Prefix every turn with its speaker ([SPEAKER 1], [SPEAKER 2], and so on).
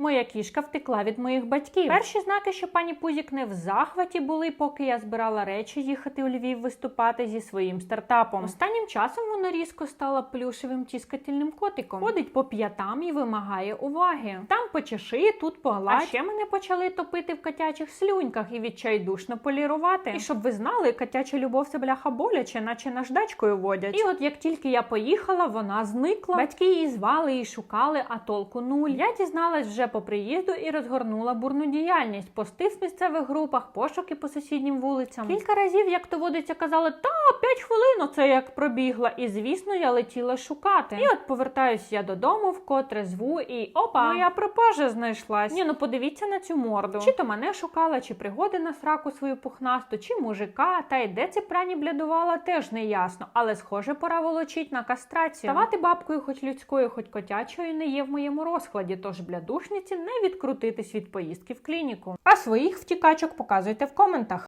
[SPEAKER 1] Моя кішка втекла від моїх батьків. Перші знаки, що пані Пузік не в захваті були, поки я збирала речі їхати у Львів виступати зі своїм стартапом. Останнім часом вона різко стала плюшевим тіскательним котиком. Ходить по п'ятам і вимагає уваги. Там почеши, тут погладь. А ще мене почали топити в котячих слюньках і відчайдушно полірувати. І щоб ви знали, котяча любов це бляха боляче, наче наждачкою водять. І от як тільки я поїхала, вона зникла. Батьки її звали і шукали, а толку нуль. Я дізналась вже по приїзду і розгорнула бурну діяльність. Пости в місцевих групах, пошуки по сусіднім вулицям. Кілька разів, як то водиться, казали, та п'ять хвилин оце як пробігла. І звісно, я летіла шукати. І от повертаюсь я додому, вкотре зву, і опа, моя пропажа знайшлась. Ні, ну подивіться на цю морду. Чи то мене шукала, чи пригоди на сраку свою пухнасту, чи мужика. Та й де це прані блядувала, теж не ясно. Але схоже, пора волочить на кастрацію. Ставати бабкою, хоч людською, хоч котячою, не є в моєму розкладі. Тож блядушниці не відкрутитись від поїздки в клініку. А своїх втікачок показуйте в коментах.